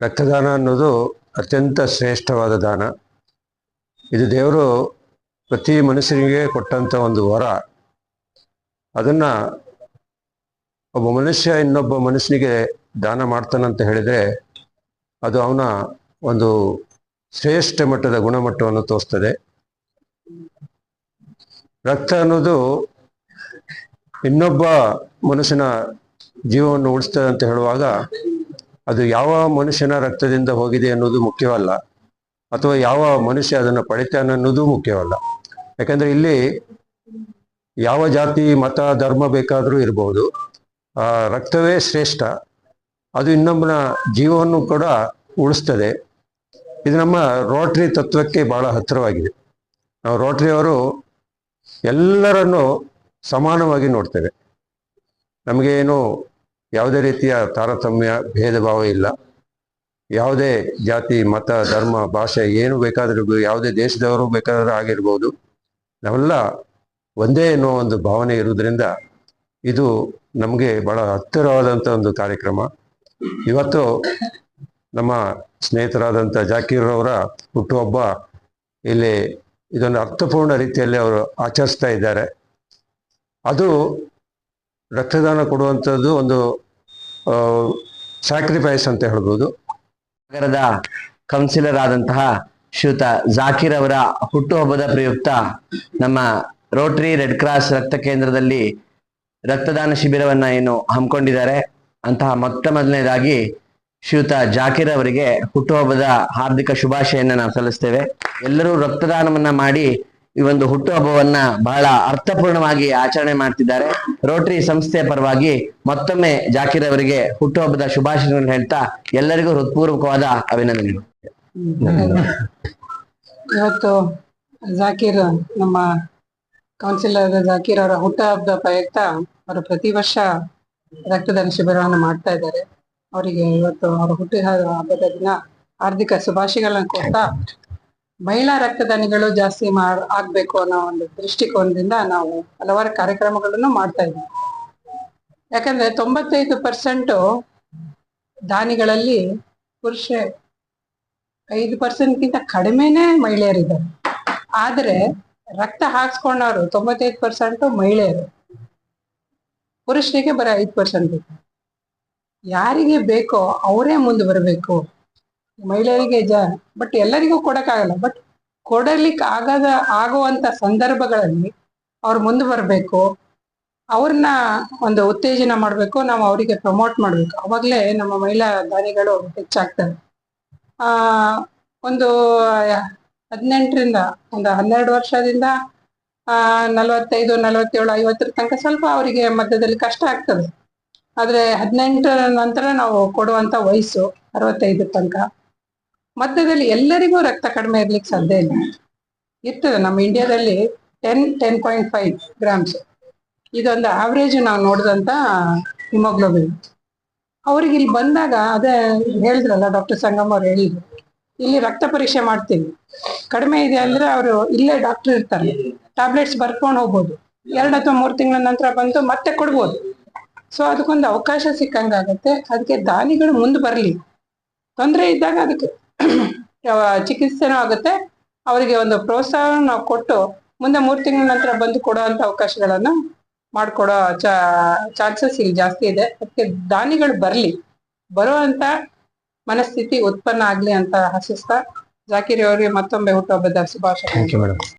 ರಕ್ತದಾನ ಅನ್ನೋದು ಅತ್ಯಂತ ಶ್ರೇಷ್ಠವಾದ ದಾನ. ಇದು ದೇವರು ಪ್ರತಿ ಮನುಷ್ಯನಿಗೆ ಕೊಟ್ಟಂಥ ಒಂದು ವರ. ಅದನ್ನು ಒಬ್ಬ ಮನುಷ್ಯ ಇನ್ನೊಬ್ಬ ಮನುಷ್ಯನಿಗೆ ದಾನ ಮಾಡ್ತಾನಂತ ಹೇಳಿದರೆ ಅದು ಅವನ ಒಂದು ಶ್ರೇಷ್ಠ ಮಟ್ಟದ ಗುಣಮಟ್ಟವನ್ನು ತೋರಿಸ್ತದೆ. ರಕ್ತ ಅನ್ನೋದು ಇನ್ನೊಬ್ಬ ಮನುಷ್ಯನ ಜೀವವನ್ನು ಉಳಿಸ್ತದೆ ಅಂತ ಹೇಳುವಾಗ ಅದು ಯಾವ ಮನುಷ್ಯನ ರಕ್ತದಿಂದ ಹೋಗಿದೆ ಅನ್ನೋದು ಮುಖ್ಯವಲ್ಲ, ಅಥವಾ ಯಾವ ಮನುಷ್ಯ ಅದನ್ನು ಪಡಿತಾನೆ ಅನ್ನೋದು ಮುಖ್ಯವಲ್ಲ. ಯಾಕಂದ್ರೆ ಇಲ್ಲಿ ಯಾವ ಜಾತಿ, ಮತ, ಧರ್ಮ ಬೇಕಾದರೂ ಇರಬಹುದು ಆ, ರಕ್ತವೇ ಶ್ರೇಷ್ಠ, ಅದು ಇನ್ನೊಬ್ಬನ ಜೀವವನ್ನು ಕೂಡ ಉಳಿಸ್ತದೆ. ಇದು ನಮ್ಮ ರೋಟ್ರಿ ತತ್ವಕ್ಕೆ ಬಹಳ ಹತ್ತಿರವಾಗಿದೆ. ನಾವು ರೋಟ್ರಿಯವರು ಎಲ್ಲರನ್ನು ಸಮಾನವಾಗಿ ನೋಡ್ತೇವೆ. ನಮಗೇನು ಯಾವುದೇ ರೀತಿಯ ತಾರತಮ್ಯ ಭೇದ ಭಾವ ಇಲ್ಲ. ಯಾವುದೇ ಜಾತಿ, ಮತ, ಧರ್ಮ, ಭಾಷೆ ಏನು ಬೇಕಾದರೂ ಯಾವುದೇ ದೇಶದವರು ಬೇಕಾದರೂ ಆಗಿರ್ಬೋದು, ನಾವೆಲ್ಲ ಒಂದೇ ಅನ್ನೋ ಒಂದು ಭಾವನೆ ಇರುವುದರಿಂದ ಇದು ನಮಗೆ ಬಹಳ ಹತ್ತಿರವಾದಂಥ ಒಂದು ಕಾರ್ಯಕ್ರಮ. ಇವತ್ತು ನಮ್ಮ ಸ್ನೇಹಿತರಾದಂಥ ಜಾಕೀರ್ ಅವರ ಹುಟ್ಟುಹಬ್ಬ ಇಲ್ಲಿ ಇದೊಂದು ಅರ್ಥಪೂರ್ಣ ರೀತಿಯಲ್ಲಿ ಅವರು ಆಚರಿಸ್ತಾ ಇದ್ದಾರೆ. ಅದು ರಕ್ತದಾನ ಕೊಡುವಂಥದ್ದು ಒಂದು ಸ್ಯಾಕ್ರಿಫೈಸ್ ಅಂತ ಹೇಳ್ಬೋದು. ನಗರದ ಕೌನ್ಸಿಲರ್ ಆದಂತಹ ಶ್ರೀಯುತ ಜಾಕಿರ್ ಅವರ ಹುಟ್ಟುಹಬ್ಬದ ಪ್ರಯುಕ್ತ ನಮ್ಮ ರೋಟರಿ ರೆಡ್ ಕ್ರಾಸ್ ರಕ್ತ ಕೇಂದ್ರದಲ್ಲಿ ರಕ್ತದಾನ ಶಿಬಿರವನ್ನ ಏನು ಹಮ್ಮಿಕೊಂಡಿದ್ದಾರೆ, ಅಂತಹ ಮೊತ್ತ ಮೊದಲನೇದಾಗಿ ಶ್ರೀಯುತ ಜಾಕಿರ್ ಅವರಿಗೆ ಹುಟ್ಟುಹಬ್ಬದ ಹಾರ್ದಿಕ ಶುಭಾಶಯನ್ನ ನಾವು ಸಲ್ಲಿಸ್ತೇವೆ. ಎಲ್ಲರೂ ರಕ್ತದಾನವನ್ನ ಮಾಡಿ ಈ ಒಂದು ಹುಟ್ಟುಹಬ್ಬವನ್ನ ಬಹಳ ಅರ್ಥಪೂರ್ಣವಾಗಿ ಆಚರಣೆ ಮಾಡ್ತಿದ್ದಾರೆ. ರೋಟರಿ ಸಂಸ್ಥೆಯ ಪರವಾಗಿ ಮತ್ತೊಮ್ಮೆ ಜಾಕಿರ್ ಅವರಿಗೆ ಹುಟ್ಟುಹಬ್ಬದ ಶುಭಾಶಯಗಳನ್ನು ಹೇಳ್ತಾ ಎಲ್ಲರಿಗೂ ಹೃತ್ಪೂರ್ವಕವಾದ ಅಭಿನಂದನೆಗಳು. ಇವತ್ತು ಜಾಕೀರ್, ನಮ್ಮ ಕೌನ್ಸಿಲರ್ ಜಾಕೀರ್ ಅವರ ಹುಟ್ಟಹಬ್ಬದ ಪ್ರಯುಕ್ತ ಅವರು ಪ್ರತಿ ವರ್ಷ ರಕ್ತದಾನ ಶಿಬಿರವನ್ನು ಮಾಡ್ತಾ ಇದ್ದಾರೆ. ಅವರಿಗೆ ಇವತ್ತು ಅವರ ಹುಟ್ಟು ಹಬ್ಬದ ದಿನ ಹಾರ್ದಿಕ ಶುಭಾಶಯಗಳನ್ನು ಕೊಡ್ತಾ ಮಹಿಳಾ ರಕ್ತದಾನಿಗಳು ಜಾಸ್ತಿ ಮಾಡ್ ಆಗ್ಬೇಕು ಅನ್ನೋ ಒಂದು ದೃಷ್ಟಿಕೋನದಿಂದ ನಾವು ಹಲವಾರು ಕಾರ್ಯಕ್ರಮಗಳನ್ನು ಮಾಡ್ತಾ ಇದ್ದೀವಿ. ಯಾಕಂದ್ರೆ ತೊಂಬತ್ತೈದು ಪರ್ಸೆಂಟ್ ದಾನಿಗಳಲ್ಲಿ ಪುರುಷ, ಐದು ಪರ್ಸೆಂಟ್ಗಿಂತ ಕಡಿಮೆನೆ ಮಹಿಳೆಯರಿದ್ದಾರೆ. ಆದ್ರೆ ರಕ್ತ ಹಾಕ್ಸ್ಕೊಂಡವರು ತೊಂಬತ್ತೈದು ಪರ್ಸೆಂಟ್ ಮಹಿಳೆಯರು. ಪುರುಷರಿಗೆ ಬರೀ ಐದು ಪರ್ಸೆಂಟ್ ಯಾರಿಗೆ ಬೇಕೋ ಅವರೇ ಮುಂದೆ ಬರಬೇಕು. ಮಹಿಳೆಯರಿಗೆ ಜ ಬಟ್ ಎಲ್ಲರಿಗೂ ಕೊಡಕ್ಕಾಗಲ್ಲ ಬಟ್ ಕೊಡಲಿಕ್ಕೆ ಆಗದ ಆಗುವಂತ ಸಂದರ್ಭಗಳಲ್ಲಿ ಅವ್ರು ಮುಂದೆ ಬರಬೇಕು, ಅವ್ರನ್ನ ಒಂದು ಉತ್ತೇಜನ ಮಾಡಬೇಕು, ನಾವು ಅವರಿಗೆ ಪ್ರಮೋಟ್ ಮಾಡಬೇಕು. ಅವಾಗಲೇ ನಮ್ಮ ಮಹಿಳಾ ದಾನಿಗಳು ಹೆಚ್ಚಾಗ್ತವೆ. ಆ, ಒಂದು ಹದಿನೆಂಟರಿಂದ, ಒಂದು ಹನ್ನೆರಡು ವರ್ಷದಿಂದ, ಆ, ನಲವತ್ತೈದು, ನಲವತ್ತೇಳು, ಐವತ್ತರ ತನಕ ಸ್ವಲ್ಪ ಅವರಿಗೆ ಮಧ್ಯದಲ್ಲಿ ಕಷ್ಟ ಆಗ್ತದೆ. ಆದ್ರೆ ಹದಿನೆಂಟರ ನಂತರ ನಾವು ಕೊಡುವಂತ ವಯಸ್ಸು ಅರವತ್ತೈದು ತನಕ. ಮಧ್ಯದಲ್ಲಿ ಎಲ್ಲರಿಗೂ ರಕ್ತ ಕಡಿಮೆ ಇರ್ಲಿಕ್ಕೆ ಸಾಧ್ಯ ಇಲ್ಲ. ಇರ್ತದೆ ನಮ್ಮ ಇಂಡಿಯಾದಲ್ಲಿ ten ten point five grams ಇದೊಂದು ಆವ್ರೇಜ್ ನಾವು ನೋಡಿದಂತ ಹಿಮೋಗ್ಲೋಬಿನ್ ಅವ್ರಿಗೆ ಇಲ್ಲಿ ಬಂದಾಗ ಅದೇ ಹೇಳಿದ್ರಲ್ಲ ಡಾಕ್ಟರ್ ಸಂಗಮ್ ಅವ್ರು ಹೇಳಿದ್ರು ಇಲ್ಲಿ ರಕ್ತ ಪರೀಕ್ಷೆ ಮಾಡ್ತೀವಿ. ಕಡಿಮೆ ಇದೆ ಅಂದ್ರೆ ಅವರು ಇಲ್ಲೇ ಡಾಕ್ಟರ್ ಇರ್ತಾರೆ. ಟ್ಯಾಬ್ಲೆಟ್ಸ್ ಬರ್ಕೊಂಡು ಹೋಗ್ಬೋದು. ಎರಡು ಅಥವಾ ಮೂರು ತಿಂಗಳ ನಂತರ ಬಂದು ಮತ್ತೆ ಕೊಡ್ಬೋದು. ಸೊ ಅದಕ್ಕೊಂದು ಅವಕಾಶ ಸಿಕ್ಕಂಗಾಗತ್ತೆ. ಅದಕ್ಕೆ ದಾನಿಗಳು ಮುಂದೆ ಬರಲಿ. ತೊಂದರೆ ಇದ್ದಾಗ ಅದಕ್ಕೆ. ಚಿಕಿತ್ಸೆನೂ ಆಗುತ್ತೆ. ಅವರಿಗೆ ಒಂದು ಪ್ರೋತ್ಸಾಹ ನಾವು ಕೊಟ್ಟು ಮುಂದೆ ಮೂರು ತಿಂಗಳ ನಂತರ ಬಂದು ಕೊಡುವಂತ ಅವಕಾಶಗಳನ್ನ ಮಾಡ್ಕೊಡೋ ಚಾನ್ಸಸ್ ಇಲ್ಲಿ ಜಾಸ್ತಿ ಇದೆ. ಅದಕ್ಕೆ ದಾನಿಗಳು ಬರಲಿ. ಬರುವಂತ ಮನಸ್ಥಿತಿ ಉತ್ಪನ್ನ ಆಗ್ಲಿ ಅಂತ ಹಸಿಸ್ತಾ ಜಾಕಿರಿ ಅವರಿಗೆ ಮತ್ತೊಮ್ಮೆ ಹುಟ್ಟುಹಬ್ಬದ ಶುಭಾಶಯ